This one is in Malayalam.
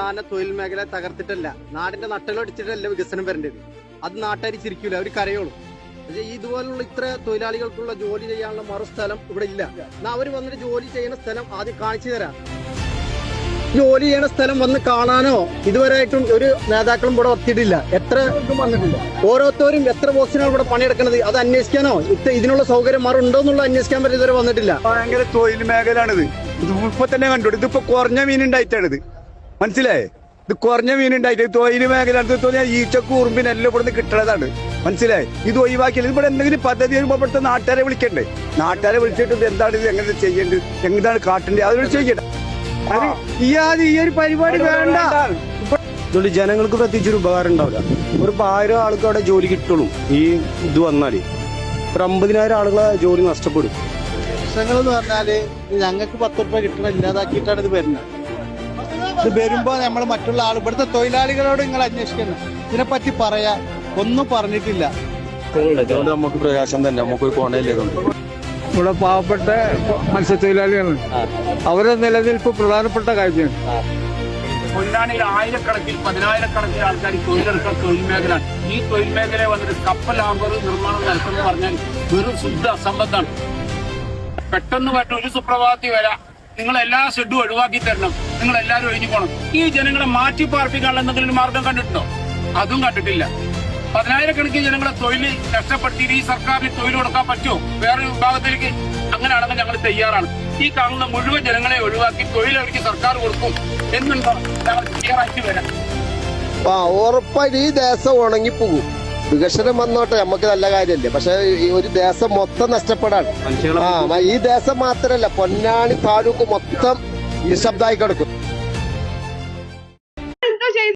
പ്രധാന തൊഴിൽ മേഖല തകർത്തിട്ടല്ല. നാടിന്റെ നട്ടലൊടിച്ചിട്ടല്ല വികസനം വരേണ്ടത്. അത് നാട്ടുകാർ ചിരിക്കൂല അവർ കരയോളും പക്ഷേ ഇതുപോലുള്ള ഇത്ര തൊഴിലാളികൾക്കുള്ള ജോലി ചെയ്യാനുള്ള മറു സ്ഥലം ഇവിടെ ഇല്ല. എന്നാ അവർ വന്നിട്ട് ജോലി ചെയ്യുന്ന സ്ഥലം ആദ്യം കാണിച്ചു തരാം. ജോലി ചെയ്യണ സ്ഥലം വന്ന് കാണാനോ ഇതുവരെയായിട്ടും ഒരു നേതാക്കളും ഇവിടെ എത്തിയിട്ടില്ല. എത്ര ഓരോരുത്തരും എത്ര പോസ്റ്റിനാണ് ഇവിടെ പണിയെടുക്കുന്നത്? അത് അന്വേഷിക്കാനോ? ഇതിനുള്ള സൗകര്യം മറുണ്ടോ എന്നുള്ള അന്വേഷിക്കാൻ പറ്റി ഇതുവരെ വന്നിട്ടില്ല. ഭയങ്കര തൊഴിൽ മേഖലയാണിത്. ഇതിപ്പോ തന്നെ കണ്ടു? ഇതിപ്പോ കുറഞ്ഞ മീൻ ഉണ്ടായിട്ടാണിത്. മനസ്സിലായേ? ഇത് കുറഞ്ഞ മീൻ ഉണ്ടായിട്ട് തൊഴിൽ മേഖല തോന്നിയാൽ ഈച്ചക്ക് ഇവിടെ നിന്ന് കിട്ടണതാണ്. മനസ്സിലായി? ഇത് ഒഴിവാക്കിയാൽ ഇവിടെ എന്തെങ്കിലും പദ്ധതി വരുമ്പോൾ ഇവിടുത്തെ നാട്ടുകാരെ വിളിക്കണ്ടേ? നാട്ടുകാരെ വിളിച്ചിട്ട് ഇത് എന്താണ് ഇത് എങ്ങനെ ചെയ്യേണ്ടത്? എങ്ങനെയാണ് കാട്ടേണ്ടത്? അതിനോട് ചെയ്യട്ടെ അത് ഈ ഈ ഒരു പരിപാടി വേണ്ട. ഇതുകൊണ്ട് ജനങ്ങൾക്ക് പ്രത്യേകിച്ച് ഒരു ഉപകാരം ഉണ്ടാവില്ല. ഒരു ആയിരം ആൾക്ക് അവിടെ ജോലി കിട്ടുള്ളൂ. ഈ ഇത് വന്നാൽ ഒരു അമ്പതിനായിരം ആളുകളെ ജോലി നഷ്ടപ്പെടും. പ്രശ്നങ്ങൾ എന്ന് പറഞ്ഞാൽ ഞങ്ങൾക്ക് പത്ത് റുപ്യ കിട്ടണ ഇല്ലാതാക്കിയിട്ടാണ് ഇത് വരുന്നത്. ഇത് വരുമ്പോ നമ്മൾ മറ്റുള്ള ആൾ ഇവിടുത്തെ തൊഴിലാളികളോട് നിങ്ങൾ അന്വേഷിക്കുന്നു ഇതിനെ പറ്റി പറയാ. ഒന്നും പറഞ്ഞിട്ടില്ല. അതുകൊണ്ട് നമുക്ക് പ്രകാശം തന്നെ. നമുക്കൊരു കോണയില്ലേതുണ്ട് ഇവിടെ പാവപ്പെട്ട മത്സ്യത്തൊഴിലാളികളാണ്. അവരുടെ നിലനിൽപ്പ് പ്രധാനപ്പെട്ട കാര്യമാണ് പൊന്നാനിയിൽ ആയിരക്കണക്കിൽ പതിനായിരക്കണക്കിന് ആൾക്കാർ തൊഴിലെടുക്കുന്ന തൊഴിൽ മേഖല. ഈ തൊഴിൽ മേഖല വന്നിട്ട് കപ്പൽ ഹാമ്പർ നിർമ്മാണം നടത്തുന്ന പറഞ്ഞാൽ വെറും ശുദ്ധ അസംബന്ധമാണ് പെട്ടെന്ന് പറ്റും ഒരു സുപ്രഭാതത്തിൽ വരാം. നിങ്ങൾ എല്ലാ ഷെഡും ഒഴിവാക്കി തരണം. നിങ്ങൾ എല്ലാവരും ഒഴിഞ്ഞു പോകണം ഈ ജനങ്ങളെ മാറ്റി പാർപ്പിക്കാനുള്ള എന്തെങ്കിലും മാർഗം കണ്ടിട്ടുണ്ടോ? അതും കണ്ടിട്ടില്ല. പതിനായിരക്കണക്കിന് ജനങ്ങളെ തൊഴിൽ നഷ്ടപ്പെടുത്തിയിട്ട് ഈ സർക്കാരിന് തൊഴിൽ കൊടുക്കാൻ പറ്റുമോ? വേറെ വിഭാഗത്തിലേക്ക്? അങ്ങനെയാണെങ്കിൽ ഞങ്ങൾ തയ്യാറാണ്. ഈ കാണുന്ന മുഴുവൻ ജനങ്ങളെ ഒഴിവാക്കി തൊഴിലവർക്ക് സർക്കാർ കൊടുക്കും എന്നുണ്ടോ ഞങ്ങൾ തയ്യാറായിട്ട് വരാം. ഉറപ്പായിട്ട് ഈ ദേശം ഉണങ്ങിപ്പോകും. വികസനം വന്നോട്ടെ നമുക്ക് നല്ല കാര്യമല്ലേ പക്ഷെ ഈ ഒരു ദേശം മൊത്തം നഷ്ടപ്പെടാണ്. ആ ഈ ദേശം മാത്രല്ല പൊന്നാണി താലൂക്ക് മൊത്തം നിശബ്ദമായി കിടക്കും.